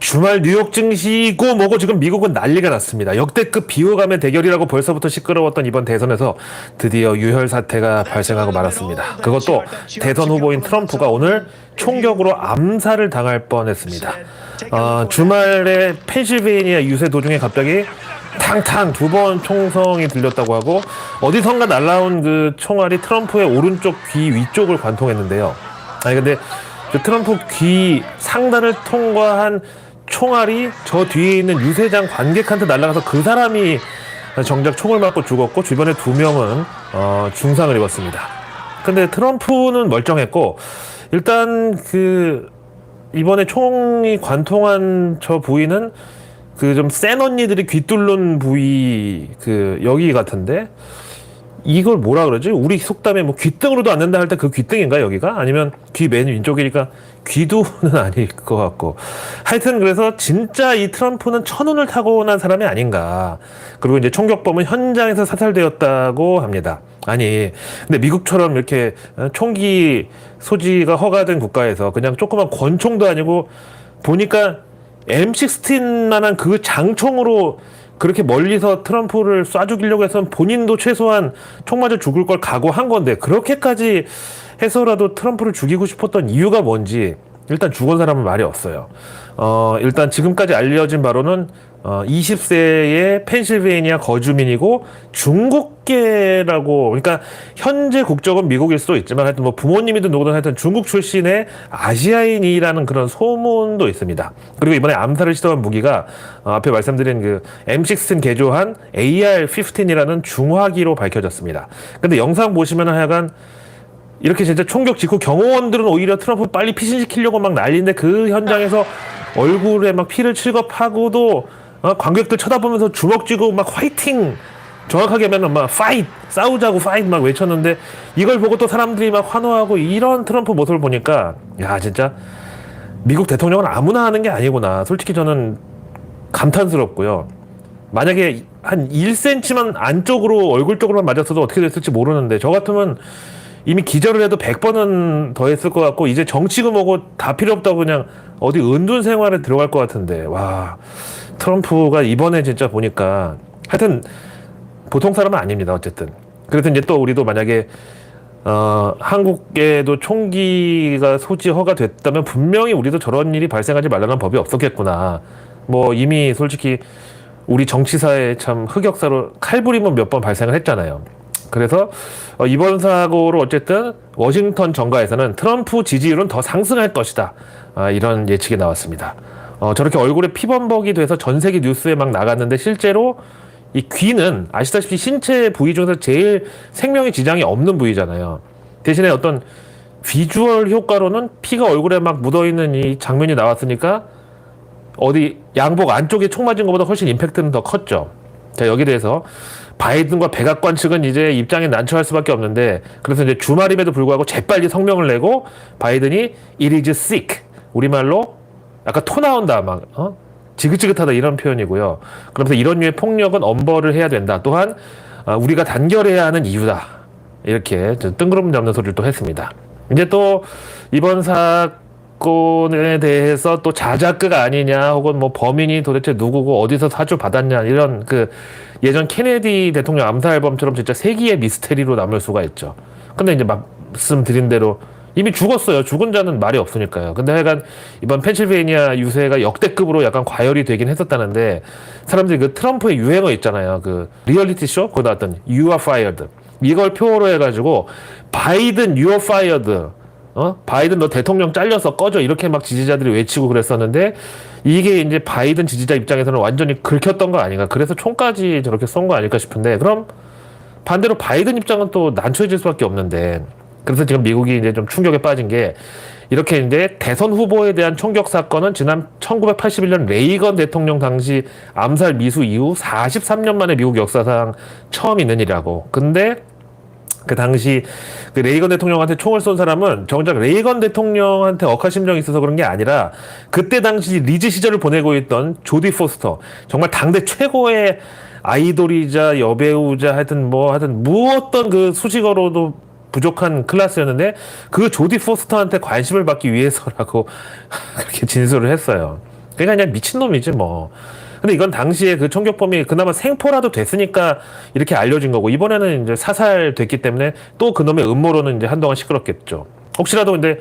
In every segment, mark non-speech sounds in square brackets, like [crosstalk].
주말 뉴욕 증시고 뭐고 지금 미국은 난리가 났습니다. 역대급 비호감의 대결이라고 벌써부터 시끄러웠던 이번 대선에서 드디어 유혈 사태가 발생하고 말았습니다. 그것도 대선 후보인 트럼프가 오늘 총격으로 암살을 당할 뻔했습니다. 어, 주말에 펜실베이니아 유세 도중에 갑자기 탕탕 두 번 총성이 들렸다고 하고 어디선가 날라온 그 총알이 트럼프의 오른쪽 귀 위쪽을 관통했는데요. 아니 근데 그 트럼프 귀 상단을 통과한 총알이 저 뒤에 있는 유세장 관객한테 날아가서 그 사람이 정작 총을 맞고 죽었고 주변에 두 명은 어, 중상을 입었습니다. 근데 트럼프는 멀쩡했고 일단 그 이번에 총이 관통한 저 부위는 그 좀 센 언니들이 귀 뚫는 부위 그 여기 같은데 이걸 뭐라 그러지? 우리 속담에 뭐 귀등으로도 안 된다 할 때 그 귀등인가 여기가? 아니면 귀 맨 왼쪽이니까 귀두는 [laughs] 아닐 것 같고 하여튼 그래서 진짜 이 트럼프는 천운을 타고난 사람이 아닌가 그리고 이제 총격범은 현장에서 사살되었다고 합니다 아니 근데 미국처럼 이렇게 어, 총기 소지가 허가된 국가에서 그냥 조그만 권총도 아니고 보니까 M16만한 그 장총으로 그렇게 멀리서 트럼프를 쏴 죽이려고 해서는 본인도 최소한 총 맞아 죽을 걸 각오한 건데 그렇게까지 해서라도 트럼프를 죽이고 싶었던 이유가 뭔지 일단 죽은 사람은 말이 없어요. 어, 일단 지금까지 알려진 바로는 어, 20세의 펜실베이니아 거주민이고 중국계라고 그러니까 현재 국적은 미국일 수도 있지만 하여튼 뭐 부모님이든 누구든 하여튼 중국 출신의 아시아인이라는 그런 소문도 있습니다. 그리고 이번에 암살을 시도한 무기가 어, 앞에 말씀드린 그 M16 개조한 AR-15이라는 중화기로 밝혀졌습니다. 근데 영상 보시면 하여간 이렇게 진짜 총격 직후 경호원들은 오히려 트럼프 빨리 피신시키려고 막 난리인데 그 현장에서 얼굴에 막 피를 칠겁하고도 어, 관객들 쳐다보면서 주먹 쥐고 막 화이팅! 정확하게 하면 막 파이트 싸우자고 파이트 막 외쳤는데 이걸 보고 또 사람들이 막 환호하고 이런 트럼프 모습을 보니까 야 진짜 미국 대통령은 아무나 하는 게 아니구나. 솔직히 저는 감탄스럽고요. 만약에 한 1cm만 안쪽으로 얼굴 쪽으로만 맞았어도 어떻게 됐을지 모르는데 저 같으면 이미 기절을 해도 100번은 더 했을 것 같고 이제 정치고 뭐고 다 필요 없다고 그냥 어디 은둔 생활에 들어갈 것 같은데. 와 트럼프가 이번에 진짜 보니까 하여튼 보통 사람은 아닙니다 어쨌든. 그래서 이제 또 우리도 만약에 어 한국에도 총기가 소지 허가됐다면 분명히 우리도 저런 일이 발생하지 말라는 법이 없었겠구나. 뭐 이미 솔직히 우리 정치사에 참 흑역사로 칼부림은 몇 번 발생을 했잖아요. 그래서 어, 이번 사고로 어쨌든 워싱턴 정가에서는 트럼프 지지율은 더 상승할 것이다. 아, 이런 예측이 나왔습니다. 어, 저렇게 얼굴에 피범벅이 돼서 전 세계 뉴스에 막 나갔는데 실제로 이 귀는 아시다시피 신체 부위 중에서 제일 생명에 지장이 없는 부위잖아요. 대신에 어떤 비주얼 효과로는 피가 얼굴에 막 묻어있는 이 장면이 나왔으니까 어디 양복 안쪽에 총 맞은 것보다 훨씬 임팩트는 더 컸죠. 자, 여기에 대해서 바이든과 백악관 측은 이제 입장에 난처할 수밖에 없는데 그래서 이제 주말임에도 불구하고 재빨리 성명을 내고 바이든이 it is sick 우리말로 약간 토 나온다 막 어? 지긋지긋하다 이런 표현이고요. 그러면서 이런 류의 폭력은 엄벌을 해야 된다. 또한 아, 우리가 단결해야 하는 이유다. 이렇게 좀 뜬구름 잡는 소리를 또 했습니다. 이제 또 이번 사 건에 대해서 또 자작극 아니냐 혹은 뭐 범인이 도대체 누구고 어디서 사주 받았냐 이런 그 예전 케네디 대통령 암살범처럼 진짜 세기의 미스테리로 남을 수가 있죠. 근데 이제 말씀드린 대로 이미 죽었어요. 죽은 자는 말이 없으니까요. 근데 하여간 이번 펜실베이니아 유세가 역대급으로 약간 과열이 되긴 했었다는데 사람들이 그 트럼프의 유행어 있잖아요. 그 리얼리티 쇼 거기 나왔던 You are fired. 이걸 표어로 해가지고 바이든 You are fired. 어? 바이든 너 대통령 잘려서 꺼져 이렇게 막 지지자들이 외치고 그랬었는데 이게 이제 바이든 지지자 입장에서는 완전히 긁혔던 거 아닌가. 그래서 총까지 저렇게 쏜 거 아닐까 싶은데 그럼 반대로 바이든 입장은 또 난처해질 수밖에 없는데 그래서 지금 미국이 이제 좀 충격에 빠진 게 이렇게 이제 대선 후보에 대한 총격 사건은 지난 1981년 레이건 대통령 당시 암살 미수 이후 43년 만에 미국 역사상 처음 있는 일이라고. 근데 그 당시 그 레이건 대통령한테 총을 쏜 사람은 정작 레이건 대통령한테 억하심정이 있어서 그런 게 아니라 그때 당시 리즈 시절을 보내고 있던 조디 포스터 정말 당대 최고의 아이돌이자 여배우자 하여튼 뭐 하여튼 무엇던 그 수식어로도 부족한 클래스였는데 그 조디 포스터한테 관심을 받기 위해서라고 [laughs] 그렇게 진술을 했어요. 그러니까 그냥 미친놈이지 뭐. 근데 이건 당시에 그 총격범이 그나마 생포라도 됐으니까 이렇게 알려진 거고 이번에는 이제 사살 됐기 때문에 또 그놈의 음모론은 이제 한동안 시끄럽겠죠. 혹시라도 근데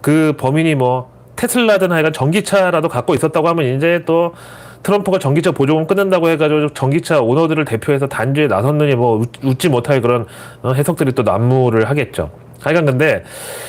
그 범인이 뭐 테슬라든 하여간 전기차라도 갖고 있었다고 하면 이제 또 트럼프가 전기차 보조금 끊는다고 해가지고 전기차 오너들을 대표해서 단죄에 나섰느니 뭐 웃- 웃지 못할 그런 어, 해석들이 또 난무를 하겠죠. 하여간 근데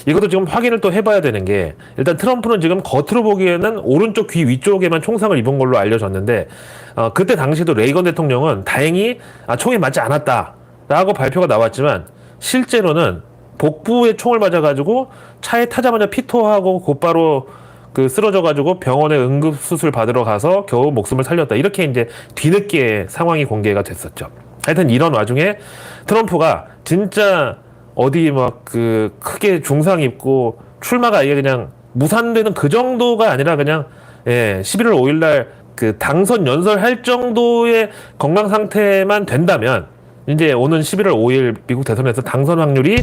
이것도 지금 확인을 또 해봐야 되는 게 일단 트럼프는 지금 겉으로 보기에는 오른쪽 귀 위쪽에만 총상을 입은 걸로 알려졌는데 어, 그때 당시도 레이건 대통령은 다행히 아, 총이 맞지 않았다라고 발표가 나왔지만 실제로는 복부에 총을 맞아가지고 차에 타자마자 피토하고 곧바로 그 쓰러져가지고 병원에 응급 수술 받으러 가서 겨우 목숨을 살렸다 이렇게 이제 뒤늦게 상황이 공개가 됐었죠. 하여튼 이런 와중에 트럼프가 진짜 어디 막 그 크게 중상 입고 출마가 아예 그냥 무산되는 그 정도가 아니라 그냥 예 11월 5일 날 그 당선 연설할 정도의 건강 상태만 된다면 이제 오는 11월 5일 미국 대선에서 당선 확률이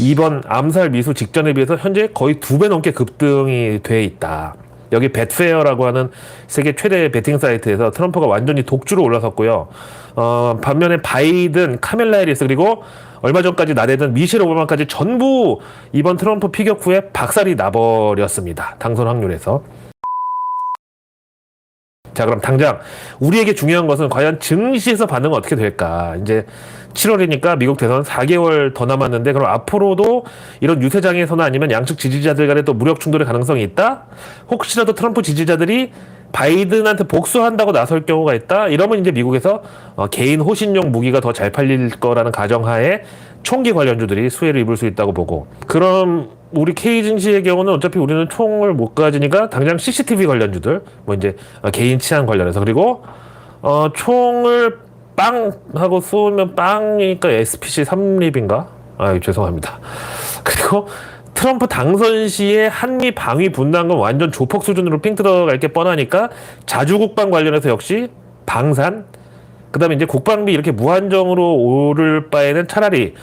이번 암살 미수 직전에 비해서 현재 거의 두 배 넘게 급등이 돼 있다. 여기 벳페어라고 하는 세계 최대 베팅 사이트에서 트럼프가 완전히 독주로 올라섰고요. 어, 반면에 바이든, 카멜라 해리스 그리고 얼마 전까지 나대던 미셸 오바마까지 전부 이번 트럼프 피격 후에 박살이 나버렸습니다. 당선 확률에서. 자, 그럼 당장 우리에게 중요한 것은 과연 증시에서 반응은 어떻게 될까? 이제 7월이니까 미국 대선 4개월 더 남았는데 그럼 앞으로도 이런 유세장에서나 아니면 양측 지지자들 간에 또 무력 충돌의 가능성이 있다? 혹시라도 트럼프 지지자들이 바이든한테 복수한다고 나설 경우가 있다? 이러면 이제 미국에서 어, 개인 호신용 무기가 더 잘 팔릴 거라는 가정하에 총기 관련주들이 수혜를 입을 수 있다고 보고 그럼 우리 K 증시의 경우는 어차피 우리는 총을 못 가지니까 당장 CCTV 관련주들 뭐 이제 어, 개인 치안 관련해서 그리고 어 총을 빵 하고 쏘면 빵이니까 SPC 3립인가? 아 죄송합니다. [laughs] 그리고 트럼프 당선 시에 한미 방위 분담금 완전 조폭 수준으로 핑 들어갈 게 뻔하니까 자주국방 관련해서 역시 방산 그다음에 이제 국방비 이렇게 무한정으로 오를 바에는 차라리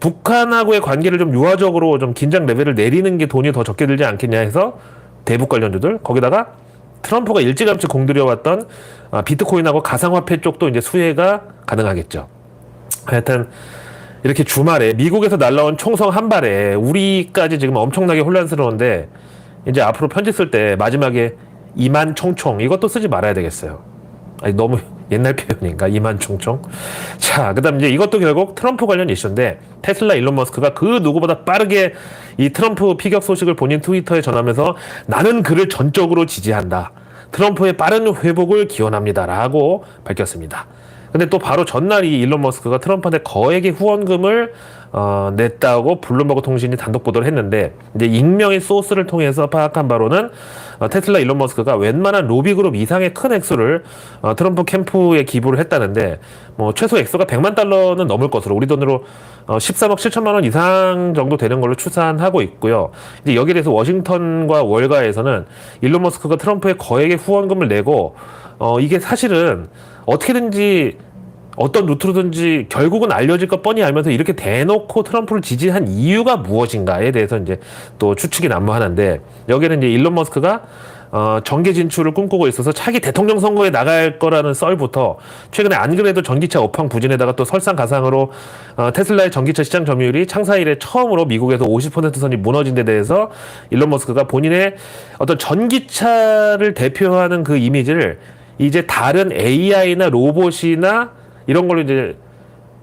북한하고의 관계를 좀 유화적으로 좀 긴장 레벨을 내리는 게 돈이 더 적게 들지 않겠냐 해서 대북 관련주들 거기다가 트럼프가 일찌감치 공들여왔던 아, 비트코인하고 가상화폐 쪽도 이제 수혜가 가능하겠죠. 하여튼 이렇게 주말에 미국에서 날라온 총성 한 발에 우리까지 지금 엄청나게 혼란스러운데 이제 앞으로 편지 쓸 때 마지막에 이만 총총 이것도 쓰지 말아야 되겠어요. 아니 너무 [laughs] 옛날 표현인가 이만 총총. 자, 그다음 이제 이것도 결국 트럼프 관련 이슈인데 테슬라 일론 머스크가 그 누구보다 빠르게 이 트럼프 피격 소식을 본인 트위터에 전하면서 나는 그를 전적으로 지지한다. 트럼프의 빠른 회복을 기원합니다라고 밝혔습니다. 근데 또 바로 전날 이 일론 머스크가 트럼프한테 거액의 후원금을 어, 냈다고 블룸버그 통신이 단독 보도를 했는데 이제 익명의 소스를 통해서 파악한 바로는 어, 테슬라 일론 머스크가 웬만한 로비 그룹 이상의 큰 액수를 어, 트럼프 캠프에 기부를 했다는데 뭐 최소 액수가 100만 달러는 넘을 것으로 우리 돈으로 어, 13억 7천만 원 이상 정도 되는 걸로 추산하고 있고요. 이제 여기에 대해서 워싱턴과 월가에서는 일론 머스크가 트럼프에 거액의 후원금을 내고 어, 이게 사실은 어떻게든지 어떤 루트로든지 결국은 알려질 것 뻔히 알면서 이렇게 대놓고 트럼프를 지지한 이유가 무엇인가에 대해서 이제 또 추측이 난무하는데 여기는 이제 일론 머스크가 어, 정계 진출을 꿈꾸고 있어서 차기 대통령 선거에 나갈 거라는 썰부터 최근에 안 그래도 전기차 업황 부진에다가 또 설상가상으로 어, 테슬라의 전기차 시장 점유율이 창사 이래 처음으로 미국에서 50% 선이 무너진 데 대해서 일론 머스크가 본인의 어떤 전기차를 대표하는 그 이미지를 이제 다른 AI나 로봇이나 이런 걸로 이제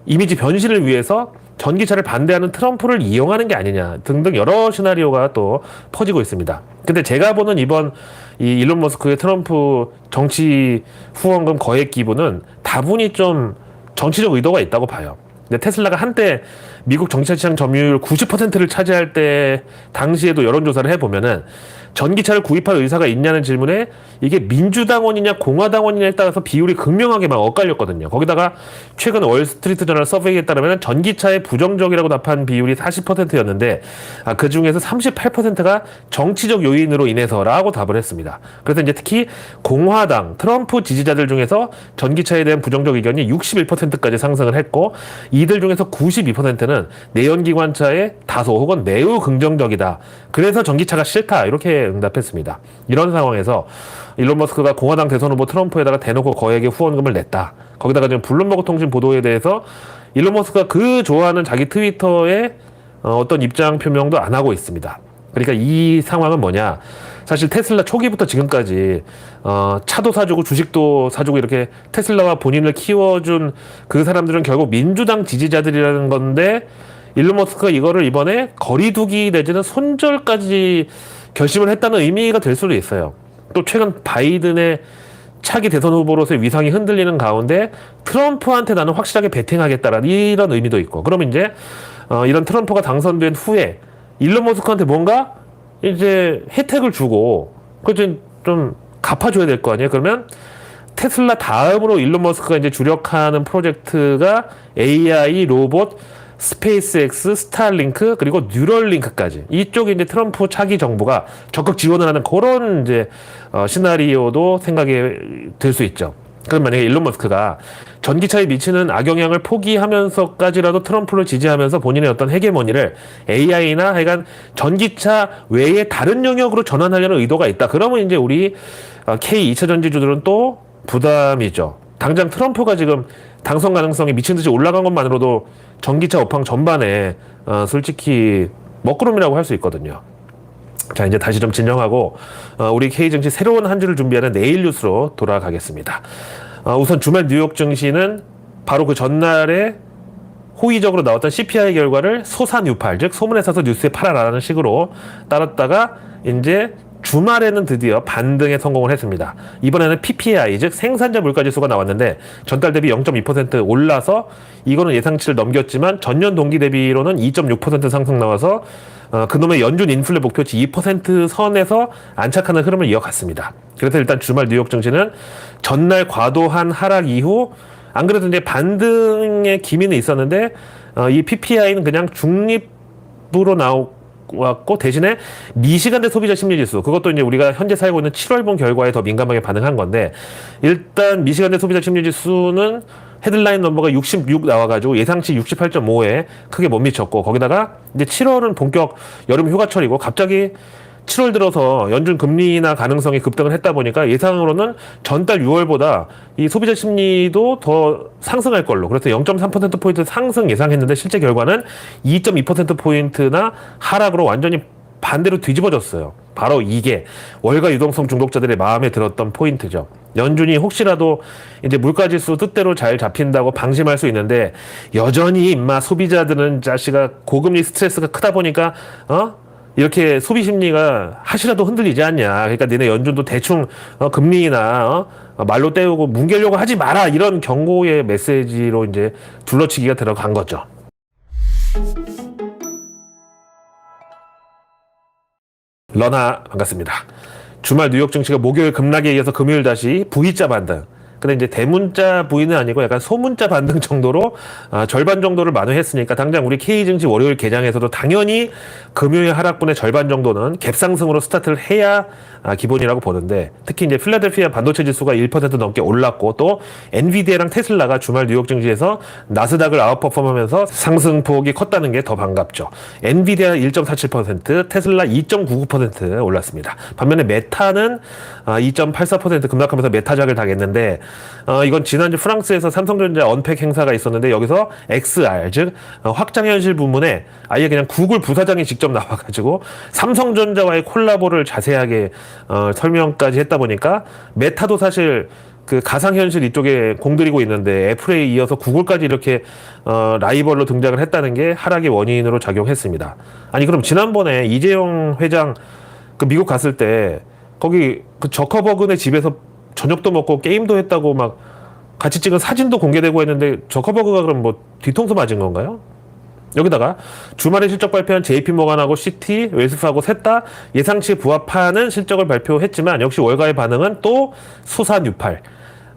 이미지 변신을 위해서 전기차를 반대하는 트럼프를 이용하는 게 아니냐 등등 여러 시나리오가 또 퍼지고 있습니다. 근데 제가 보는 이번 이 일론 머스크의 트럼프 정치 후원금 거액 기부는 다분히 좀 정치적 의도가 있다고 봐요. 근데 테슬라가 한때 미국 정기차 시장 점유율 90%를 차지할 때 당시에도 여론조사를 해보면은 전기차를 구입할 의사가 있냐는 질문에 이게 민주당원이냐 공화당원이냐에 따라서 비율이 극명하게 막 엇갈렸거든요. 거기다가 최근 월스트리트 저널 서베이에 따르면 전기차에 부정적이라고 답한 비율이 40%였는데 아, 그 중에서 38%가 정치적 요인으로 인해서라고 답을 했습니다. 그래서 이제 특히 공화당 트럼프 지지자들 중에서 전기차에 대한 부정적 의견이 61%까지 상승을 했고 이들 중에서 92%는 내연기관차에 다소 혹은 매우 긍정적이다. 그래서 전기차가 싫다. 이렇게 응답했습니다. 이런 상황에서 일론 머스크가 공화당 대선 후보 트럼프에다가 대놓고 거액의 후원금을 냈다. 거기다가 지금 블룸버그 통신 보도에 대해서 일론 머스크가 그 좋아하는 자기 트위터에 어, 어떤 입장 표명도 안 하고 있습니다. 그러니까 이 상황은 뭐냐? 사실 테슬라 초기부터 지금까지 어, 차도 사주고 주식도 사주고 이렇게 테슬라와 본인을 키워준 그 사람들은 결국 민주당 지지자들이라는 건데 일론 머스크가 이거를 이번에 거리두기 내지는 손절까지 결심을 했다는 의미가 될 수도 있어요. 또 최근 바이든의 차기 대선 후보로서의 위상이 흔들리는 가운데 트럼프한테 나는 확실하게 베팅하겠다라는 이런 의미도 있고 그러면 이제 어, 이런 트럼프가 당선된 후에 일론 머스크한테 뭔가 이제 혜택을 주고 그좀 좀 갚아줘야 될 거 아니에요 그러면 테슬라 다음으로 일론 머스크가 이제 주력하는 프로젝트가 AI 로봇 스페이스X, 스타링크 그리고 뉴럴링크까지 이쪽에 이제 트럼프 차기 정부가 적극 지원을 하는 그런 이제 어, 시나리오도 생각이 들 수 있죠. 그럼 만약에 일론 머스크가 전기차에 미치는 악영향을 포기하면서까지라도 트럼프를 지지하면서 본인의 어떤 헤게모니를 AI나 하여간 전기차 외의 다른 영역으로 전환하려는 의도가 있다. 그러면 이제 우리 어, K 2차 전지주들은 또 부담이죠. 당장 트럼프가 지금 당선 가능성이 미친 듯이 올라간 것만으로도 전기차 업황 전반에 어, 솔직히 먹구름이라고 할 수 있거든요. 자 이제 다시 좀 진정하고 어, 우리 K 증시 새로운 한 주를 준비하는 내일 뉴스로 돌아가겠습니다. 어, 우선 주말 뉴욕 증시는 바로 그 전날에 호의적으로 나왔던 CPI 결과를 소산유팔 즉 소문에 사서 뉴스에 팔아라라는 식으로 따랐다가 이제 주말에는 드디어 반등에 성공을 했습니다. 이번에는 PPI 즉 생산자 물가 지수가 나왔는데 전달 대비 0.2% 올라서 이거는 예상치를 넘겼지만 전년 동기 대비로는 2.6% 상승 나와서 어, 그놈의 연준 인플레 목표치 2% 선에서 안착하는 흐름을 이어갔습니다. 그래서 일단 주말 뉴욕 증시는 전날 과도한 하락 이후 안 그래도 이제 반등의 기미는 있었는데 어, 이 PPI는 그냥 중립으로 나오 왔고 대신에 미시간대 소비자 심리지수. 그것도 이제 우리가 현재 살고 있는 7월분 결과에 더 민감하게 반응한 건데 일단 미시간대 소비자 심리지수는 헤드라인 넘버가 66 나와가지고 예상치 68.5에 크게 못 미쳤고 거기다가 이제 7월은 본격 여름 휴가철이고 갑자기 7월 들어서 연준 금리 인하 가능성이 급등을 했다 보니까 예상으로는 전달 6월보다 이 소비자 심리도 더 상승할 걸로 그래서 0.3%포인트 상승 예상했는데 실제 결과는 2.2%포인트나 하락으로 완전히 반대로 뒤집어졌어요. 바로 이게 월가 유동성 중독자들의 마음에 들었던 포인트죠. 연준이 혹시라도 이제 물가지수 뜻대로 잘 잡힌다고 방심할 수 있는데 여전히 임마 소비자들은 자식아 고금리 스트레스가 크다 보니까 어 이렇게 소비 심리가 하시라도 흔들리지 않냐. 그러니까 니네 연준도 대충 어, 금리나 어, 말로 때우고 뭉개려고 하지 마라. 이런 경고의 메시지로 이제 둘러치기가 들어간 거죠. 러나 반갑습니다. 주말 뉴욕 증시가 목요일 급락에 이어서 금요일 다시 V자 반등. 근데 이제 대문자 부위는 아니고 약간 소문자 반등 정도로 아, 절반 정도를 만회했으니까 당장 우리 K 증시 월요일 개장에서도 당연히 금요일 하락분의 절반 정도는 갭상승으로 스타트를 해야 아, 기본이라고 보는데 특히 이제 필라델피아 반도체 지수가 1% 넘게 올랐고 또 엔비디아랑 테슬라가 주말 뉴욕 증시에서 나스닥을 아웃퍼폼하면서 상승폭이 컸다는 게 더 반갑죠. 엔비디아 1.47%, 테슬라 2.99% 올랐습니다. 반면에 메타는 아, 2.84% 급락하면서 메타작을 당했는데 어, 이건 지난주 프랑스에서 삼성전자 언팩 행사가 있었는데 여기서 XR 즉 어, 확장현실 부문에 아예 그냥 구글 부사장이 직접 나와가지고 삼성전자와의 콜라보를 자세하게 어, 설명까지 했다 보니까 메타도 사실 그 가상현실 이쪽에 공들이고 있는데 애플에 이어서 구글까지 이렇게 어, 라이벌로 등장을 했다는 게 하락의 원인으로 작용했습니다. 아니 그럼 지난번에 이재용 회장 그 미국 갔을 때 거기 그 저커버그네 집에서 저녁도 먹고 게임도 했다고 막 같이 찍은 사진도 공개되고 했는데 저커버그가 그럼 뭐 뒤통수 맞은 건가요? 여기다가 주말에 실적 발표한 JP 모간하고 시티, 웰스파고 셋 다 예상치에 부합하는 실적을 발표했지만 역시 월가의 반응은 또 수산유팔.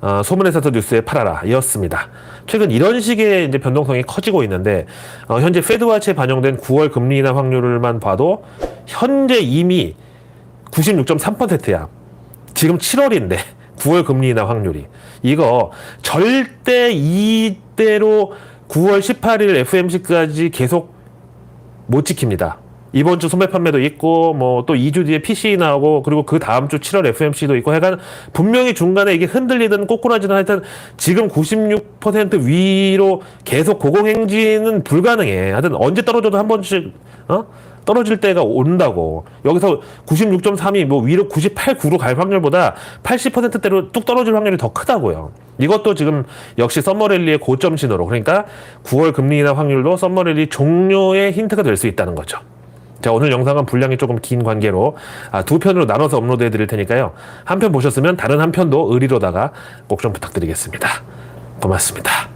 어, 소문에서도 뉴스에 팔아라 이었습니다. 최근 이런 식의 이제 변동성이 커지고 있는데 어, 현재 페드와치에 반영된 9월 금리 인하 확률만 봐도 현재 이미 96.3%야. 지금 7월인데 9월 금리 인하 확률이 이거 절대 이대로 9월 18일 FMC까지 계속 못 지킵니다. 이번 주 소매 판매도 있고 뭐 또 2주 뒤에 PC 나오고 그리고 그 다음 주 7월 FMC도 있고 하여간 분명히 중간에 이게 흔들리든 꼬꾸라지든 하여튼 지금 96% 위로 계속 고공행진은 불가능해. 하여튼 언제 떨어져도 한 번씩 어? 떨어질 때가 온다고. 여기서 96.3이 뭐 위로 98, 9로 갈 확률보다 80%대로 뚝 떨어질 확률이 더 크다고요. 이것도 지금 역시 썸머랠리의 고점 신호로 그러니까 9월 금리 인하 확률도 썸머랠리 종료의 힌트가 될 수 있다는 거죠. 자, 오늘 영상은 분량이 조금 긴 관계로 아, 두 편으로 나눠서 업로드해 드릴 테니까요. 한 편 보셨으면 다른 한 편도 의리로다가 꼭 좀 부탁드리겠습니다. 고맙습니다.